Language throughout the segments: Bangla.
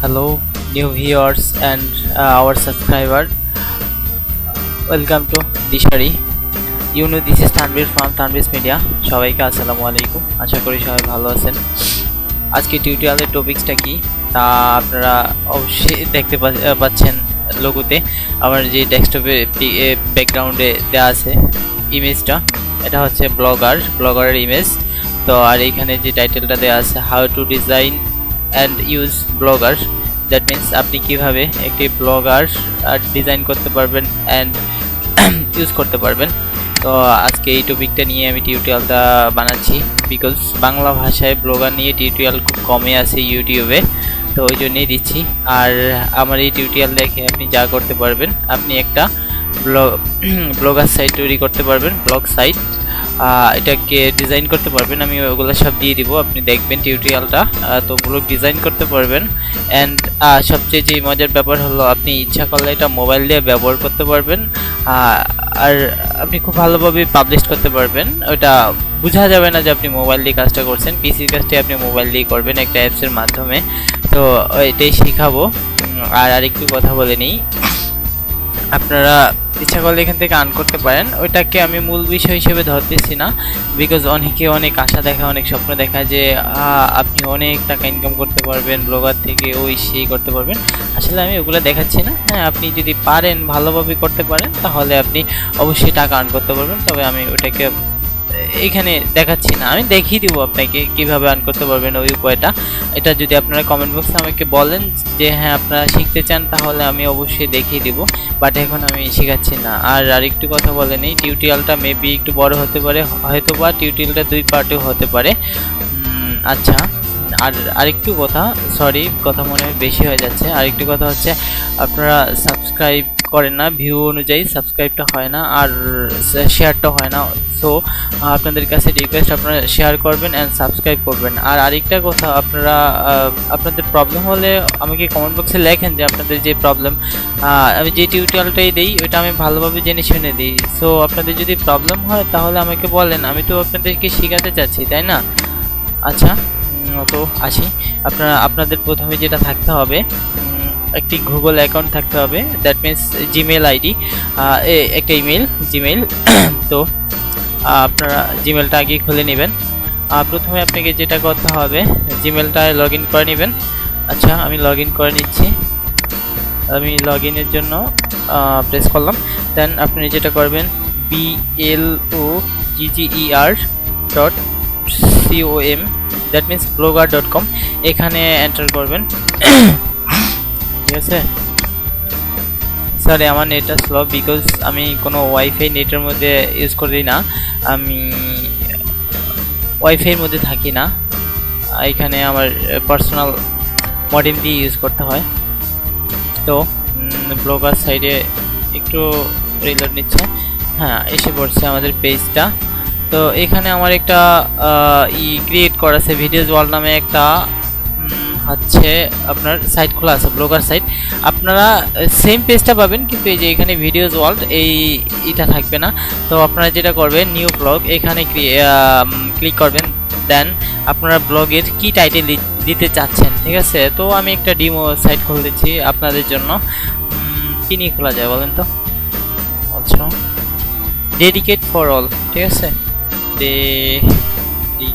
hello new viewers and uh, our subscriber welcome to you know, this is tanvir from tanvir's media সবাইকে আসসালামু আলাইকুম। আশা করি সবাই ভালো আছেন। আজকে টিউটোরিয়ালের টপিকসটা কি? তা আপনারা অবশ্যই দেখতে পাচ্ছেন লোগোতে আমার যে ডেস্কটপে ব্যাকগ্রাউন্ডে দেওয়া আছে ইমেজটা এটা হচ্ছে ব্লগার ব্লগারের ইমেজ তো আর এইখানে যে টাইটেলটা দেওয়া আছে how to design and use blogger that means আপনি কীভাবে একটি ব্লগার ডিজাইন করতে পারবেন অ্যান্ড ইউজ করতে পারবেন। তো আজকে এই টপিকটা নিয়ে আমি টিউটোরিয়ালটা বানাচ্ছি। বিকজ বাংলা ভাষায় ব্লগার নিয়ে টিউটোরিয়াল খুব কমে আছে ইউটিউবে তো ওই জন্যই দিচ্ছি। আর আমার এই টিউটোরিয়াল দেখে আপনি যা করতে পারবেন, আপনি একটা ব্লগ ব্লগার সাইট তৈরি করতে পারবেন ব্লগ সাইট এটাকে ডিজাইন করতে পারবেন। আমি ওগুলো সব দিয়ে দিব। আপনি দেখবেন টিউটোরিয়ালটা তো ব্লগ ডিজাইন করতে পারবেন। অ্যান্ড সবচেয়ে যে মজার ব্যাপার হলো, আপনি ইচ্ছা করলে এটা মোবাইল দিয়ে ব্যবহার করতে পারবেন। আর আপনি খুব ভালোভাবে পাবলিশ করতে পারবেন। ওটা বোঝা যাবে না যে আপনি মোবাইল দিয়ে কাজটা করছেন। পিসির কাজটি আপনি মোবাইল দিয়ে করবেন একটা অ্যাপসের মাধ্যমে। তো, এটাই শেখাবো। আর আরেকটু কথা বলে নিই। আপনারা ইচ্ছা করলে এখান থেকে আর্ন করতে পারেন। ওইটাকে আমি মূল বিষয় হিসেবে ধরতেছি না বিকজ অনেকে অনেক আশা দেখা অনেক স্বপ্ন দেখা যে আপনি অনেক টাকা ইনকাম করতে পারবেন ব্লগার থেকে ওই সেই করতে পারবেন। আসলে আমি ওগুলো দেখাচ্ছি না। হ্যাঁ আপনি যদি পারেন, ভালোভাবে করতে পারেন, তাহলে আপনি অবশ্যই টাকা আর্ন করতে পারবেন। তবে আমি ওটাকে এখানে দেখাচ্ছি না। আমি দেখিয়ে দিব আপনাকে কীভাবে আর্ন করতে পারবেন ওই উপায়টা। এটা যদি আপনারা কমেন্ট বক্সে আমাকে বলেন যে হ্যাঁ আপনারা শিখতে চান, তাহলে আমি অবশ্যই দেখিয়ে দিব। বাট এখন আমি শেখাচ্ছি না। আর আরেকটু কথা বলে নেই টিউটোরিয়ালটা মেবি একটু বড় হতে পারে হয়তো বা টিউটোরিয়ালটা দুই পার্টেও হতে পারে। আচ্ছা। আর আরেকটু কথা সরি কথা মনে বেশি হয়ে যাচ্ছে। আরেকটু কথা হচ্ছে, আপনারা সাবস্ক্রাইব করেন না ভিউ অনুযায়ী সাবস্ক্রাইবটা হয় না আর শেয়ারটা হয় না। সো আপনাদের কাছে রিকোয়েস্ট আপনারা শেয়ার করবেন অ্যান্ড সাবস্ক্রাইব করবেন। আর আরেকটা কথা, আপনারা আপনাদের প্রবলেম হলে আমাকে কমেন্ট বক্সে লেখেন যে আপনাদের যে প্রবলেম আমি যে টিউটোরিয়ালটাই দিই, ওইটা আমি ভালোভাবে জেনে শুনে দিই। সো আপনাদের যদি প্রবলেম হয়, তাহলে আমাকে বলেন, আমি তো আপনাদেরকে শেখাতে চাচ্ছি, তাই না? আচ্ছা তো আসি। আপনারা, আপনাদের প্রথমে যেটা থাকতে হবে একটি গুগল অ্যাকাউন্ট থাকতে হবে। দ্যাট মিন্স জিমেল আইডি একটা ইমেল জিমেল তো আপনারা জিমেলটা আগে খুলে নেবেন। প্রথমে আপনাকে যেটা করতে হবে জিমেলটায় লগ ইন করে নেবেন। আচ্ছা আমি লগ ইন করে নিচ্ছি। আমি লগ ইনের জন্য প্রেস করলাম। দেন আপনি যেটা করবেন B L O GGER dot COM that means blogger dot com এখানে এন্টার করবেন। ঠিক আছে? সরি আমার নেটটা স্লো বিকজ আমি কোনো ওয়াইফাই নেটের মধ্যে ইউজ করি না। আমি ওয়াইফাইয়ের মধ্যে থাকি না। এখানে আমার পার্সোনাল মডেম দিয়ে ইউজ করতে হয়। তো ব্লগার সাইডে একটু রিলোড নিচ্ছে। হ্যাঁ এসে পড়ছে আমাদের পেজটা তো, এখানে আমার একটা ই ক্রিয়েট করা আছে ভিডিওজ ওয়াল নামে একটা হচ্ছে আপনার সাইট খোলা আছে ব্লগার সাইট আপনারা সেম পেজটা পাবেন, কিন্তু এই যে এখানে ভিডিওজ ওয়ার্ল্ড এই এটা থাকবে না। তো আপনারা যেটা করবেন নিউ ব্লগ এখানে ক্লিক করবেন। দেন আপনারা ব্লগের কি টাইটেল দিতে চাচ্ছেন, ঠিক আছে? তো আমি একটা ডিমো সাইট খুলে দিচ্ছি আপনাদের জন্য। কি নিয়ে খোলা যায় বলেন তো? আচ্ছা। ডেডিকেট ফর অল ঠিক আছে? ডেডিকেট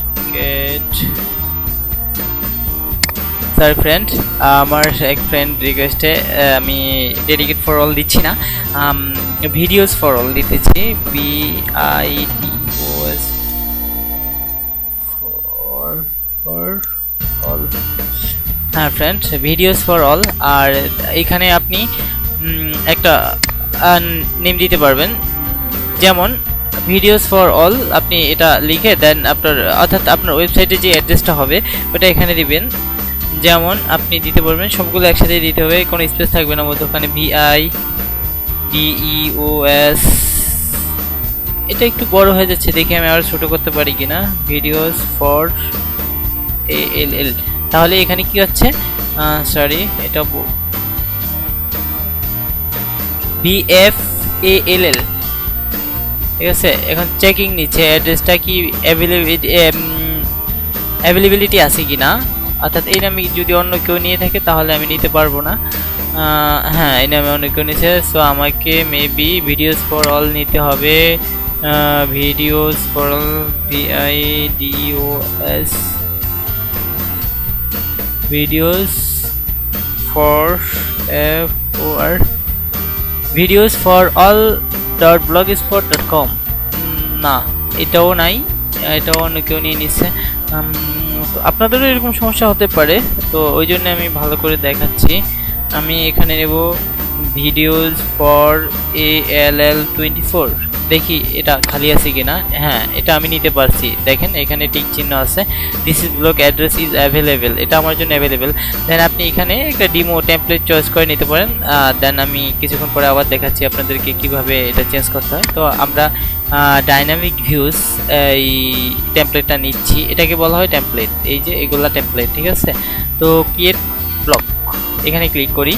স্যার ফ্রেন্ড আমার এক ফ্রেন্ড রিকোয়েস্টে আমি ডেডিকেট ফর অল দিচ্ছি না ভিডিওস ফর অল দিতেছি B I D O S for for all হ্যাঁ ফ্রেন্ড ভিডিওস ফর অল আর এখানে আপনি একটা নেম দিতে পারবেন যেমন ভিডিওস ফর অল আপনি এটা লিখে দেন আপনার অর্থাৎ আপনার ওয়েবসাইটে যে অ্যাড্রেসটা হবে ওটা এখানে দিবেন যেমন আপনি দিতে পারবেন, সবগুলো একসাথে দিতে হবে, কোনো স্পেস থাকবে না মধ্যে ওখানে ভিআই ডিইও এস এটা একটু বড় হয়ে যাচ্ছে, দেখি আমি আরও ছোটো করতে পারি কিনা। ভিডিওস ফর এ এল এল তাহলে এখানে কি হচ্ছে? সরি এটা বি এফ এ এল এল ঠিক আছে, এখন চেকিং নিচ্ছে অ্যাড্রেসটা কি অ্যাভেলেবিলিটি অ্যাভেলেবিলিটি আছে কি না অর্থাৎ এই নামে যদি অন্য কেউ নিয়ে থাকে, তাহলে আমি নিতে পারব না। হ্যাঁ এই নামে অন্য কেউ নিচ্ছে সো আমাকে মেবি ভিডিওস ফর অল নিতে হবে। Videos for all VI DO S videos for F O R videos for all dot blogspot dot com না, এটাও নাই, এটাও অন্য কেউ নিয়ে নিচ্ছে তো আপনাদেরও এরকম সমস্যা হতে পারে, তো ওই জন্য আমি ভালো করে দেখাচ্ছি। আমি এখানে নেব videos for A L L twenty four. দেখি এটা খালি আছে কিনা। হ্যাঁ এটা আমি নিতে পারছি। দেখেন, এখানে টিক চিহ্ন আছে। This is block address is available এটা আমার জন্য অ্যাভেলেবেল দেন আপনি এখানে একটা ডিমো টেমপ্লেট চয়েস করে নিতে পারেন। দেন আমি কিছুক্ষণ পরে আবার দেখাচ্ছি আপনাদেরকে কীভাবে এটা চেঞ্জ করতে হয়। তো আমরা ডাইনামিক ভিউজ এই টেমপ্লেটটা নিচ্ছি। এটাকে বলা হয় টেমপ্লেট এই যে এগুলা টেমপ্লেট ঠিক আছে? তো ক্রিয়েট ব্লক এখানে ক্লিক করি।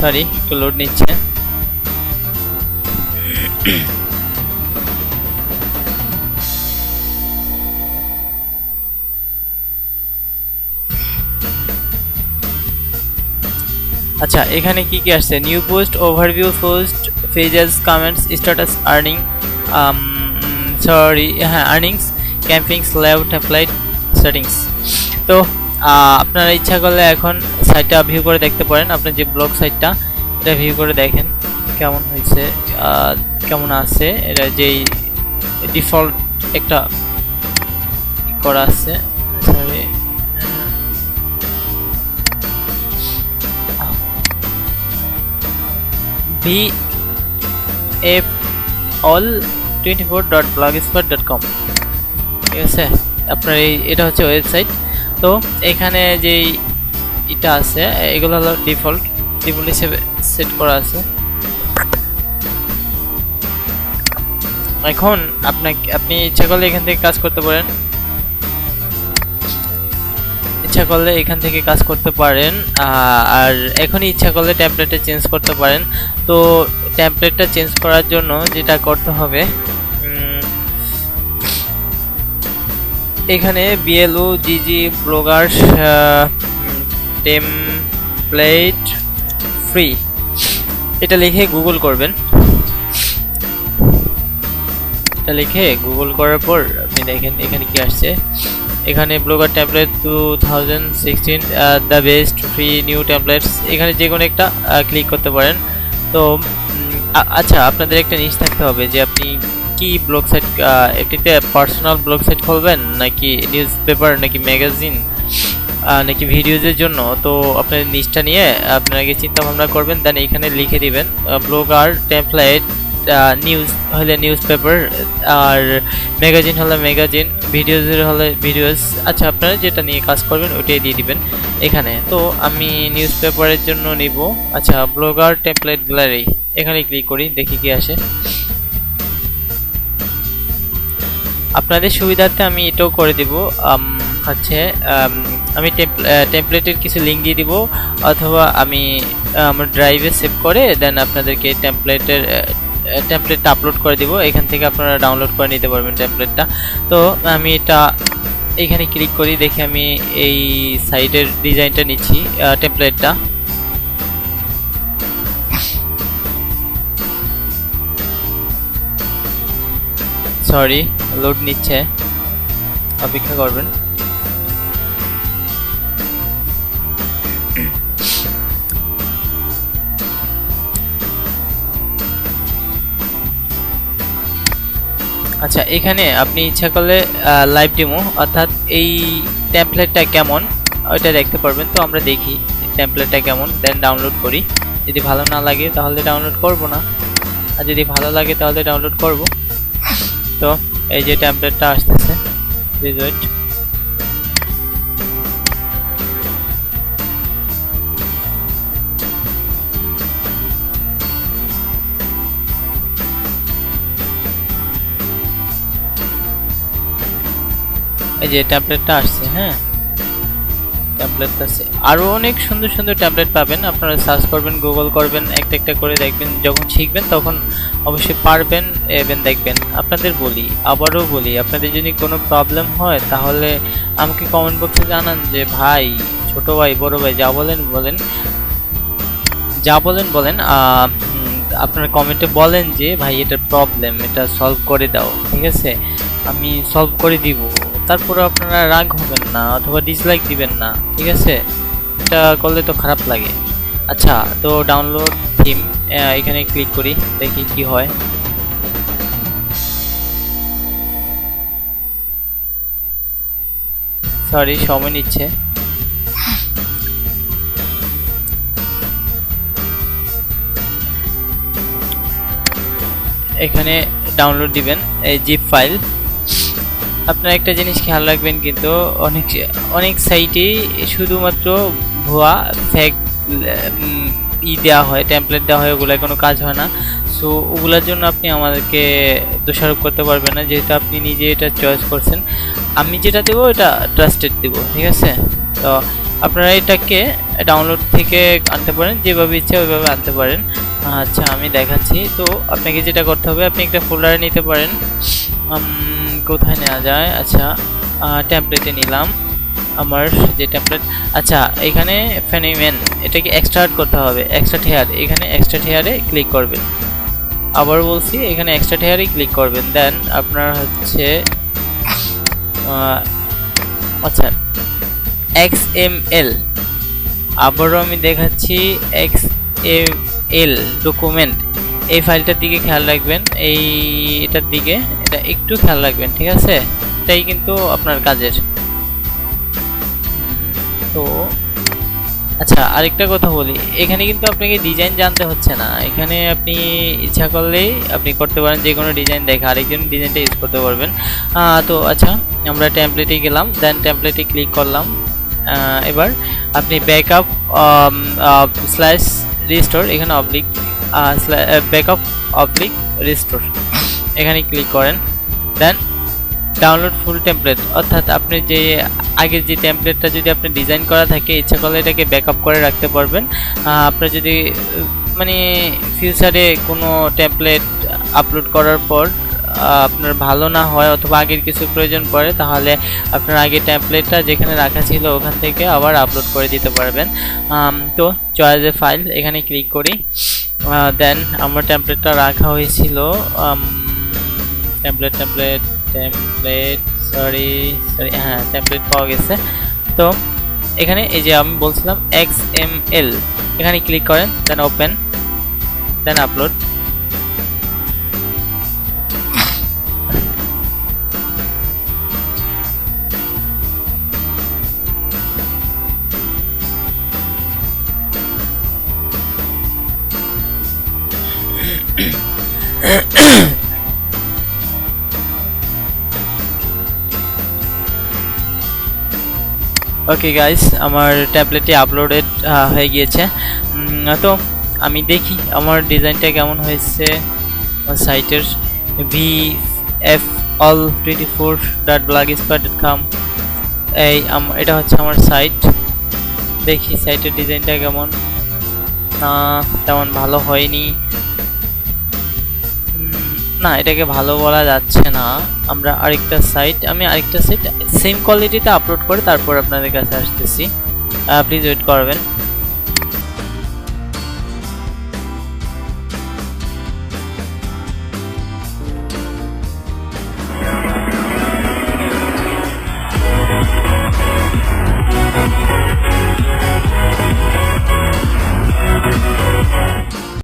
সরি, একটু লোড নিচ্ছে। আচ্ছা এখানে কি কি আসছে? New post overview post pages comments status earning sorry হ্যাঁ earnings camping slab template settings তো আপনারা ইচ্ছা করলে এখন সাইটটা ভিউ করে দেখতে পারেন। আপনার যে ব্লগ সাইটটা এটা ভিউ করে দেখেন কেমন হয়েছে কেমন আছে। এটা যেই ডিফল্ট একটা করা আছে sorry F all twenty four dot blogspot dot com ঠিক আছে? আপনার এই, এটা হচ্ছে ওয়েবসাইট তো এখানে যেই এটা আছে, এগুলো হলো ডিফল্ট। ডিফল্ট হিসেবে সেট করা আছে। এখন আপনাকে আপনি ইচ্ছা করলে এখান থেকে কাজ করতে পারেন। ইচ্ছা করলে এখান থেকে কাজ করতে পারেন আর এখনই ইচ্ছা করলে ট্যাবলেটে চেঞ্জ করতে পারেন। তো ট্যাবলেটটা চেঞ্জ করার জন্য যেটা করতে হবে এখানে বিএলও জিজি ব্লগার টেমপ্লেট ফ্রি এটা লিখে গুগল করবেন। এটা লিখে গুগল করার পর আপনি দেখেন এখানে কি আসছে। এখানে blogger tablet two thousand sixteen the best free new tablets এখানে যে কোনো একটা ক্লিক করতে পারেন। তো আচ্ছা আপনাদের একটা জিনিস থাকতে হবে যে আপনি কি ব্লগ সাইট এটিতে পার্সোনাল ব্লগ সাইট খুলবেন? নাকি নিউজ পেপার নাকি ম্যাগাজিন নাকি ভিডিওজের জন্য? তো আপনার নিচটা নিয়ে আপনারা আগে চিন্তা ভাবনা করবেন দেন এখানে লিখে দিবেন ব্লগার টেমপ্লেট নিউজ হলে নিউজ পেপার আর ম্যাগাজিন হলে ম্যাগাজিন ভিডিওজের হলে ভিডিওস আচ্ছা আপনারা যেটা নিয়ে কাজ করবেন ওইটাই দিয়ে দিবেন এখানে। তো আমি নিউজ পেপারের জন্য নিব। আচ্ছা ব্লগার টেমপ্লেট গ্যালারি এখানে ক্লিক করি, দেখি কি আসে। আপনাদের সুবিধার্থে আমি এটাও করে দিব হচ্ছে আম, টেমপ্লেটের কিছু লিঙ্ক দিয়ে দিব অথবা আমি আমার ড্রাইভে সেভ করে দেন আপনাদেরকে টেমপ্লেটের টেমপ্লেটটা আপলোড করে দিব এখান থেকে আপনারা ডাউনলোড করে নিতে পারবেন টেমপ্লেটটা তো আমি এটা এখানে ক্লিক করি দেখি আমি এই সাইটের ডিজাইনটা নিচ্ছি টেমপ্লেটটা সরি লোড নিচ্ছে। অপেক্ষা করবেন। আচ্ছা এখানে আপনি ইচ্ছা করলে লাইভ ডেমো অর্থাৎ এই টেমপ্লেটটা কেমন, ওইটা দেখতে পারবেন। তো আমরা দেখি টেমপ্লেটটা কেমন দেন ডাউনলোড করি। যদি ভালো না লাগে, তাহলে ডাউনলোড করব না। আর যদি ভালো লাগে, তাহলে ডাউনলোড করব। तो ये टेम्पलेट आसते से रिज़ल्ट ये टेम्पलेट आसते हैं ট্যাবলেট আছে। আরও অনেক সুন্দর সুন্দর ট্যাবলেট পাবেন। আপনারা সার্চ করবেন গুগল করবেন, একটা একটা করে দেখবেন। যখন শিখবেন তখন অবশ্যই পারবেন এবেন দেখবেন। আপনাদের বলি, আবারও বলি, আপনাদের যদি কোনো প্রবলেম হয় তাহলে আমাকে কমেন্ট বক্সে জানান যে, ভাই, ছোট ভাই, বড় ভাই, যা বলেন বলেন। যা বলেন বলেন। আপনারা কমেন্টে বলেন যে, ভাই এটা প্রবলেম এটা সলভ করে দাও। ঠিক আছে? আমি সলভ করে দিব। তারপরে আপনারা রাগ হবেন না অথবা ডিসলাইক দিবেন না, ঠিক আছে? এটা করলে তো খারাপ লাগে। আচ্ছা তো ডাউনলোড থিম এখানে ক্লিক করি, দেখি কি হয়। সরি সময় নিচ্ছে। এখানে ডাউনলোড দিবেন, এই জিপ ফাইল আপনারা একটা জিনিস খেয়াল রাখবেন কিন্তু, অনেক অনেক সাইটেই শুধুমাত্র ভুয়া ফেক ই দেওয়া হয় টেমপ্লেট দেওয়া হয়, ওগুলোয় কোনো কাজ হয় না। সো ওগুলোর জন্য আপনি আমাদেরকে দোষারোপ করতে পারবেন না, যেহেতু আপনি নিজে এটা চয়েস করছেন। আমি যেটা দেবো, এটা ট্রাস্টেড দেবো, ঠিক আছে? তো, আপনারা এটাকে ডাউনলোড থেকে আনতে পারেন, যেভাবে ইচ্ছা ওইভাবে আনতে পারেন। আচ্ছা আমি দেখাচ্ছি। তো, আপনাকে যেটা করতে হবে, আপনি একটা ফোল্ডারে নিতে পারেন। কোথায় নেওয়া যায়? আচ্ছা ট্যাম্পলেটে নিলাম। আমার যে ট্যাম্পলেট আচ্ছা এখানে ফেনিমেন এটাকে এক্সট্রাক্ট করতে হবে? এক্সট্রা হেয়ার এখানে এক্সট্রা হেয়ারে ক্লিক করবেন। আবার বলছি, এখানে এক্সট্রা হেয়ারে ক্লিক করবেন। দেন আপনার হচ্ছে আচ্ছা এক্স এম এল আবারও আমি দেখাচ্ছি এক্স এম এল ডকুমেন্ট এই ফাইলটার দিকে খেয়াল রাখবেন। এই এটার দিকে এটা একটু খেয়াল রাখবেন, ঠিক আছে? এটাই কিন্তু আপনার কাজের। তো আচ্ছা আরেকটা কথা বলি। এখানে কিন্তু আপনাকে ডিজাইন জানতে হচ্ছে না। এখানে আপনি ইচ্ছা করলেই আপনি করতে পারেন, যে কোনো ডিজাইন দেখে আরেকজন ডিজাইনটা ইউজ করতে পারবেন। তো আচ্ছা আমরা টেমপ্লেটে গেলাম দেন টেমপ্লেটে ক্লিক করলাম। এবার আপনি ব্যাকআপ স্ল্যাশ রিস্টোর এখানে অবলিক ব্যাকআপ অবলিক রিস্টোর এখানে ক্লিক করেন। দেন ডাউনলোড ফুল টেমপ্লেট অর্থাৎ আপনি যে আগের যে টেমপ্লেটটা যদি আপনি ডিজাইন করা থাকে, ইচ্ছা করলে এটাকে ব্যাকআপ করে রাখতে পারবেন। আপনার যদি মানে ফিউচারে কোনো টেমপ্লেট আপলোড করার পর আপনার ভালো না হয় অথবা আগের কিছু প্রয়োজন পড়ে, তাহলে আপনার আগের টেমপ্লেটটা যেখানে রাখা ছিল ওখান থেকে আবার আপলোড করে দিতে পারবেন। তো চয়েসে ফাইল এখানে ক্লিক করি। দেন আমার টেমপ্লেটটা রাখা হয়েছিল template template template sorry sorry হ্যাঁ টেমপ্লেট পাওয়া গেছে। তো এখানে এই যে আমি বলছিলাম এক্স এম এল এখানে ক্লিক করেন then open then upload okay guys আমার ট্যাবলেটে আপলোডেড হয়ে গিয়েছে। তো আমি দেখি আমার ডিজাইনটা কেমন হয়েছে। আমার সাইটের V F all twenty four dot blog dot com এই এটা হচ্ছে আমার সাইট দেখি সাইটের ডিজাইনটা কেমন। তেমন ভালো হয়নি। না, এটাকে ভালো বলা যাচ্ছে না। আমরা আরেকটা সাইট আমি আরেকটা সাইট সেম কোয়ালিটিতে আপলোড করে তারপর আপনাদের কাছে আসতেছি। প্লিজ ওয়েট করবেন।